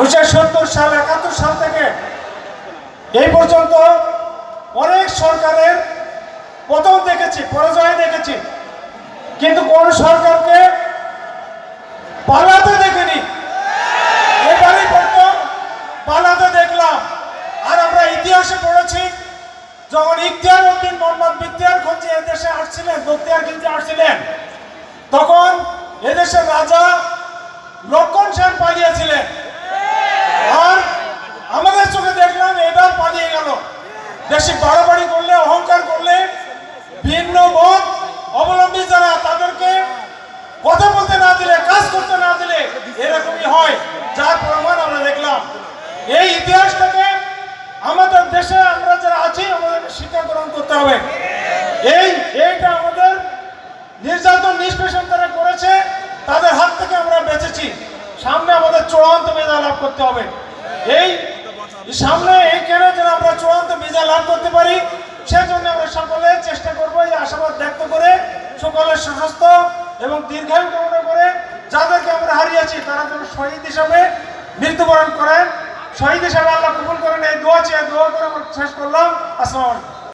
উনিশশো সত্তর সাল, একাত্তর সাল থেকে এই পর্যন্ত অনেক সরকারের পতন দেখেছি, পরাজয় দেখেছি। কিন্তু কোন সরকারকে পালাতে দেখিনি। এবারই প্রথম পালাতে দেখলাম। আর আমরা ইতিহাসে পড়েছি, যখন ইখতিয়ার উদ্দিন মোহাম্মদ বিখতিয়ার খলজি এদেশে আসছিলেন বখতিয়ার খিলজি আসছিলেন, তখন এদেশের রাজা লক্ষণ সেন পালিয়েছিলেন আর আমাদের চোখে দেখলাম এবার পালিয়ে গেল দেশে বাড়াবাড়ি করলে, অহংকার করলে ভিন্ন মত অবলম্বী যারা তাদেরকে কথা বলতে না দিলে, কাজ করতে না দিলে এরকমই হয়। যার প্রমাণ আমরা দেখলাম। এই ইতিহাসটাকে আমাদের দেশে আমরা যারা আছি, আমাদেরকে শিক্ষা গ্রহণ করতে হবে। এই, এইটা আমাদের নির্যাতন, নিষ্পেষণ তারা করেছে, তাদের হাত থেকে আমরা বেঁচেছি। সামনে আমাদের চূড়ান্ত বিজয় লাভ করতে হবে। এই সামনে এই কেন যেন আমরা চূড়ান্ত বিজয় লাভ করতে পারি, সেজন্য আমরা সকলে চেষ্টা করব এই আশাবাদ ব্যক্ত করে সকলের সুস্বাস্থ্য এবং দীর্ঘায়ু কামনা করে যাদেরকে আমরা হারিয়েছি, তারা যেন শহীদ হিসাবে মৃত্যুবরণ করেন। শহীদ হিসাবে আল্লাহ কবুল করেন। এই দোয়া চেয়ে দোয়া করে শেষ করলাম। আসসালামু আলাইকুম।